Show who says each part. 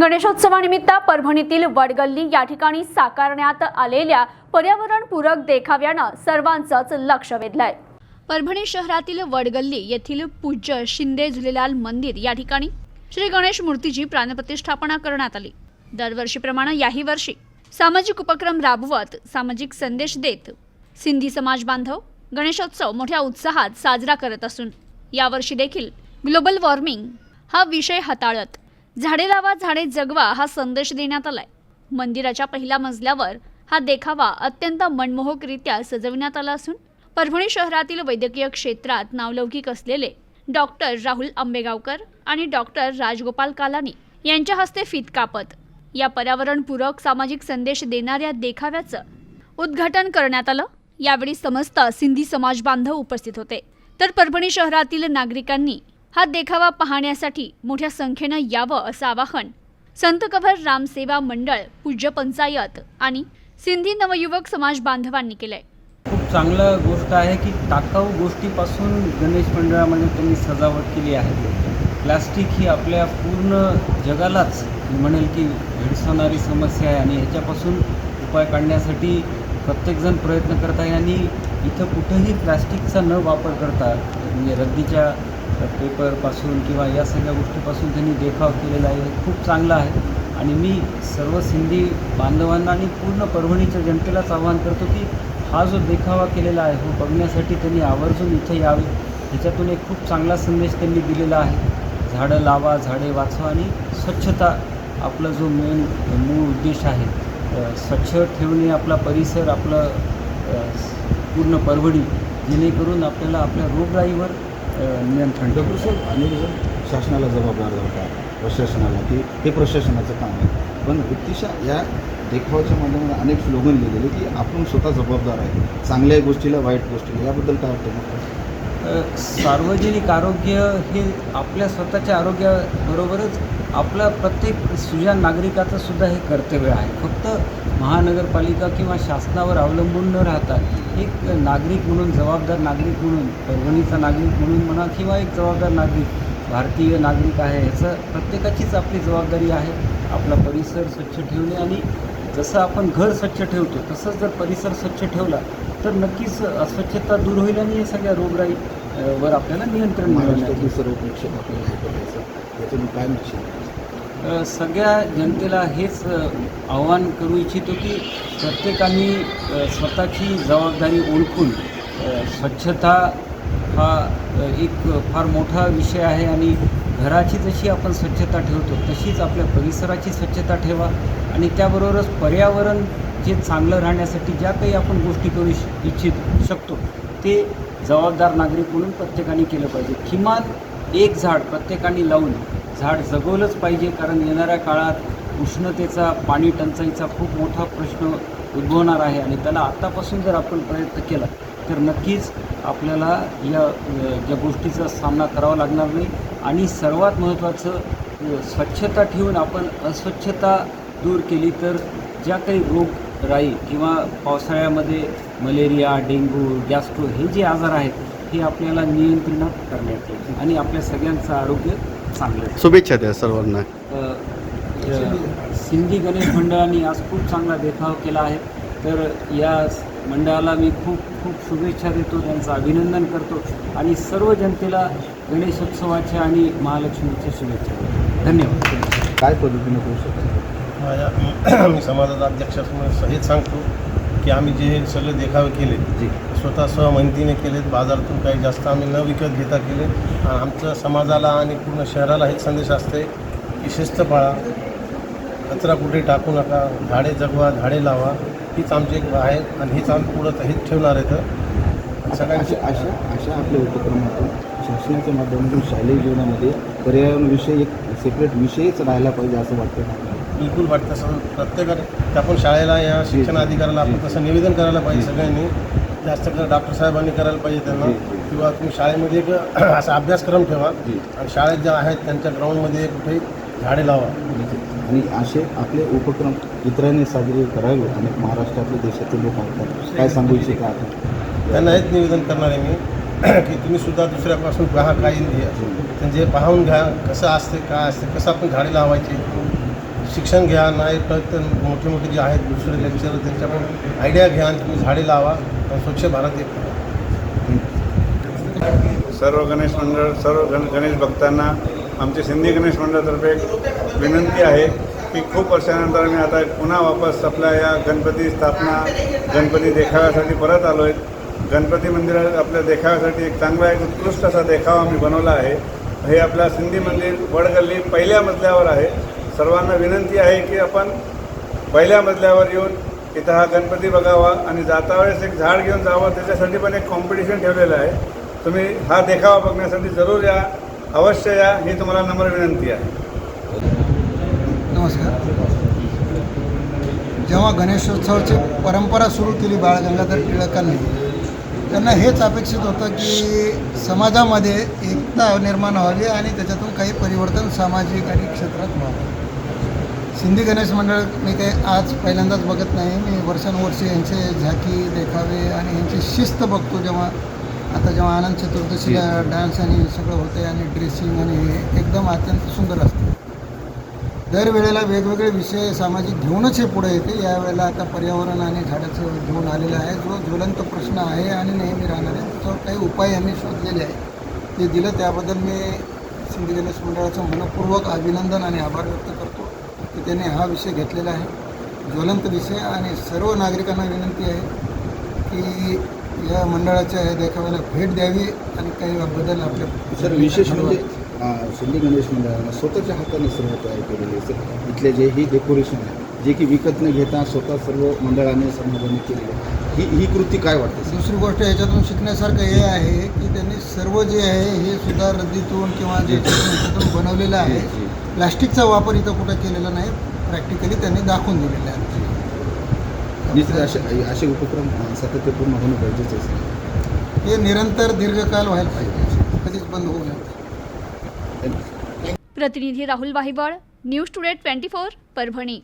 Speaker 1: गणेशोत्सवानिमित्त परभणीतील वडगल्ली या ठिकाणी साकारण्यात आलेल्या पर्यावरणपूरक देखाव्यानं सर्वांचंच लक्ष वेधलंय. परभणी शहरातील वडगल्ली येथील पूज्य शिंदे झुलेलाल मंदिर या ठिकाणी श्री गणेश मूर्तीची प्राणप्रतिष्ठापना करण्यात आली. दरवर्षीप्रमाणे याही वर्षी सामाजिक उपक्रम राबवत सामाजिक संदेश देत सिंधी समाज बांधव गणेशोत्सव मोठ्या उत्साहात साजरा करत असून यावर्षी देखील ग्लोबल वॉर्मिंग हा विषय हाताळत झाडे लावा झाडे जगवा हा संदेश देण्यात आलाय. मंदिराच्या पहिल्या मजल्यावर हा देखावा अत्यंत मनमोहकरित्या सजविण्यात आला असून परभणी शहरातील वैद्यकीय क्षेत्रात नावलौकिक असलेले डॉक्टर राहुल आंबेगावकर आणि डॉक्टर राजगोपाल कालानी यांच्या हस्ते फीत कापत या पर्यावरणपूरक सामाजिक संदेश देणाऱ्या देखाव्याचं उद्घाटन करण्यात आलं. यावेळी समस्त सिंधी समाज बांधव उपस्थित होते. तर परभणी शहरातील नागरिकांनी हा देखावा पाहण्यासाठी मोठ्या संख्येनं यावं असं आवाहन संत कव्हर रामसेवा मंडळ पूज्य पंचायत आणि सिंधी नवयुवक समाज बांधवांनी केलंय.
Speaker 2: खूप चांगलं गोष्ट आहे की टाकाऊ गोष्टीपासून गणेश मंडळामध्ये त्यांनी सजावट केली आहे. प्लास्टिक ही आपल्या पूर्ण जगालाच म्हणेल की भेडसावणारी समस्या आहे आणि ह्याच्यापासून उपाय काढण्यासाठी प्रत्येकजण प्रयत्न करत आहे आणि इथं कुठंही प्लास्टिकचा न वापर करता म्हणजे रद्दीच्या पेपरपासून किंवा या सगळ्या गोष्टीपासून त्यांनी देखाव केलेला आहे. हे खूप चांगलं आहे. आणि मी सर्व सिंधी बांधवांना आणि पूर्ण परभणीच्या जनतेलाच आवाहन करतो की हा जो देखावा केलेला आहे हो बघण्यासाठी त्यांनी आवर्जून इथं यावे. ह्याच्यातून एक खूप चांगला संदेश त्यांनी दिलेला आहे. झाडं लावा झाडे वाचवा आणि स्वच्छता आपला जो मेन मूळ उद्देश आहे. स्वच्छ ठेवणे आपला परिसर आपलं पूर्ण परभणी. जेणेकरून आपल्याला आपल्या रोगराईवर नियंत्रण
Speaker 3: जण शासनाला जबाबदार धरतात प्रशासनाला की हे प्रशासनाचं काम आहे. पण व्यक्तिशः या देखावाच्या माध्यमातून अनेक स्लोगन लिहिलेले की आपण स्वतः जबाबदार आहे. चांगल्या गोष्टीला वाईट गोष्टीला याबद्दल काय वाटतं
Speaker 2: सार्वजनिक आरोग्य हे आपल्या स्वतःच्या आरोग्याबरोबरच आपल्या प्रत्येक सुजान नागरिकाचं सुद्धा हे कर्तव्य आहे. फक्त महानगरपालिका किंवा शासनावर अवलंबून न राहता एक नागरिक म्हणून जबाबदार नागरिक म्हणून परभणीचा नागरिक म्हणून म्हणा किंवा एक जबाबदार नागरिक भारतीय नागरिक आहे ह्याचं प्रत्येकाचीच आपली जबाबदारी आहे. आपला परिसर स्वच्छ ठेवणे आणि जसं आपण घर स्वच्छ ठेवतो तसंच जर परिसर स्वच्छ ठेवला तर नक्कीच अस्वच्छता दूर होईल आणि या सगळ्या रोगराई वर आपल्याला नियंत्रण
Speaker 3: काय
Speaker 2: सगळ्या जनतेला हेच आव्हान करू इच्छितो की प्रत्येकाने स्वतःची जबाबदारी ओळखून स्वच्छता हा एक फार मोठा विषय आहे आणि घराची जशी आपण स्वच्छता ठेवतो तशीच आपल्या परिसराची स्वच्छता ठेवा आणि त्याबरोबरच पर्यावरण जे चांगलं राहण्यासाठी ज्या काही आपण गोष्टी करू इच्छित शकतो ते जबाबदार नागरिक म्हणून प्रत्येकाने केलं पाहिजे. किमान एक झाड प्रत्येकाने लावून झाड जगवलंच पाहिजे कारण येणाऱ्या काळात उष्णतेचा पाणी टंचाईचा खूप मोठा प्रश्न उद्भवणार आहे आणि त्याला आत्तापासून जर आपण प्रयत्न केला तर नक्कीच आपल्याला या ज्या गोष्टीचा सामना करावा लागणार नाही. आणि सर्वात महत्त्वाचं स्वच्छता ठेवून आपण अस्वच्छता दूर केली तर ज्या काही रोगराई किंवा पावसाळ्यामध्ये मलेरिया डेंग्यू गॅस्ट्रो हे जे आजार आहेत हे आपल्याला नियंत्रणात करण्यात येईल. आणि आपल्या सगळ्यांचं आरोग्य चांगलं.
Speaker 4: शुभेच्छा द्या सर्वांना.
Speaker 2: सिंधी गणेश मंडळाने आज खूप चांगला देखाव केला आहे. तर या मंडळाला मी खूप खूप शुभेच्छा देतो त्यांचं अभिनंदन करतो आणि सर्व जनतेला गणेशोत्सवाच्या आणि महालक्ष्मीच्या शुभेच्छा देतो. धन्यवाद.
Speaker 3: काय पद्धतीने करू शकतो?
Speaker 5: माझ्या मी समाजाचा अध्यक्ष असल्यामुळे हेच सांगतो की आम्ही जे सगळे देखावे केले
Speaker 3: जी.
Speaker 5: स्वतः सहमंतीने केलेत बाजारातून काही जास्त आम्ही न विकत घेता केले. आणि आमच्या समाजाला आणि पूर्ण शहराला हेच संदेश असते की शिस्त पाळा कचरा कुठे टाकू नका झाडे जगवा झाडे लावा हीच आमची एक आहे आणि हीच आम्ही पुढं हेच ठेवणार आणि
Speaker 3: अशा
Speaker 5: सगळ्यांची
Speaker 3: अशा अशा आपल्या उपक्रमातून शासनाच्या माध्यमातून शालेय जीवनामध्ये पर्यावरणविषयी एक सेपरेट विषयच राहायला पाहिजे असं वाटतं?
Speaker 5: बिलकुल वाटतं असं प्रत्येकाने आपण शाळेला या शिक्षण अधिकाऱ्याला आपण तसं निवेदन करायला पाहिजे सगळ्यांनी जास्त करून डॉक्टर साहेबांनी करायला पाहिजे त्यांना. किंवा तुम्ही शाळेमध्ये एक असा अभ्यासक्रम ठेवा. आणि शाळेत ज्या आहेत त्यांच्या ग्राउंडमध्ये कुठे झाडे लावा
Speaker 3: आणि असे आपले उपक्रम इतरांनी साजरे करावे आणि महाराष्ट्रातले देशातील लोक ऐकतात. काय सांगू इच्छिता आपण?
Speaker 5: त्यांना हेच निवेदन करणार आहे मी की तुम्ही सुद्धा दुसऱ्यापासून पहा काही म्हणजे पाहून घ्या कसं असते काय असते कसं आपण झाडे लावायची. शिक्षण घ्या नाही फक्त मोठे मोठे जे आहेत दुसरे लेक्चर त्यांच्याकडून आयडिया घ्या आणि तुम्ही झाडे लावा आणि स्वच्छ भारत एक.
Speaker 4: सर्व गणेश मंडळ सर्व गण गणेश भक्तांना आमचे सिंधी गणेश मंडळातर्फे एक विनंती आहे की खूप वर्षानंतर आम्ही आता पुन्हा वापस आपल्या या गणपती स्थापना गणपती देखाव्यासाठी परत आलो आहे. गणपती मंदिरात आपल्या देखाव्यासाठी एक चांगला एक उत्कृष्ट असा देखावा आम्ही बनवला आहे. हे आपल्या सिंधी मंदिर वडगल्ली पहिल्या मजल्यावर आहे. सर्वांना विनंती आहे की आपण पहिल्या मजल्यावर येऊन इथं हा गणपती बघावा आणि जाता वेळेस एक झाड घेऊन जावं. त्याच्यासाठी पण एक कॉम्पिटिशन ठेवलेलं आहे. तुम्ही हा देखावा बघण्यासाठी जरूर या. अवश्य या ही तुम्हाला नम्र विनंती आहे.
Speaker 6: नमस्कार. जेव्हा गणेशोत्सवाची परंपरा सुरू केली बाळ गंगाधर टिळकांनी त्यांना हेच अपेक्षित होतं की समाजामध्ये एकता निर्माण व्हावी आणि त्याच्यातून काही परिवर्तन सामाजिक आणि क्षेत्रात व्हावं. सिंधी गणेश मंडळ मी काही आज पहिल्यांदाच बघत नाही. मी वर्षानुवर्षे यांचे झाकी देखावे आणि यांची शिस्त बघतो जेव्हा आता जेव्हा आनंद चतुर्दशीला डान्स आणि सगळं होते आणि ड्रेसिंग आणि हे एकदम अत्यंत सुंदर असते. दरवेळेला वेगवेगळे विषय सामाजिक घेऊनच हे पुढे येते. यावेळेला आता पर्यावरण आणि झाडाचं घेऊन आलेलं आहे. जो ज्वलंत प्रश्न आहे आणि नेहमी राहणार आहे त्याच्यावर काही उपाय यांनी शोधलेले आहे ते दिलं त्याबद्दल मी सिंधी गणेश मंडळाचं मनपूर्वक अभिनंदन आणि आभार व्यक्त करतो की त्यांनी हा विषय घेतलेला आहे. ज्वलंत विषय आणि सर्व नागरिकांना विनंती आहे की या मंडळाच्या या देखाव्याला भेट द्यावी आणि काही बदल आपल्या
Speaker 3: सर विशेष म्हणजे सिंधी गणेश मंडळानं स्वतःच्या हाताने सर्व तयार केलेले आहे. सर इथले जे ही डेकोरेशन आहे जे की विकत न घेता स्वतः सर्व मंडळाने समाजाने केलेलं आहे. ही ही कृती काय वाटते सर?
Speaker 6: दुसरी गोष्ट याच्यातून शिकण्यासारखं हे आहे की त्यांनी सर्व जे आहे हे सुद्धा रद्दीतून किंवा जे बनवलेलं आहे. प्लास्टिकचा वापर इथं कुठं केलेला नाही प्रॅक्टिकली त्यांनी दाखवून दिलेला आहे.
Speaker 3: निश्चित असे असे उपक्रम सातत्यपूर्ण होणं गरजेचं आहे
Speaker 6: हे निरंतर दीर्घकाल व्हायला पाहिजे. कधीच बंद होऊ नये.
Speaker 1: प्रतिनिधी Rahul Wahiwal news today twenty four Parbhani.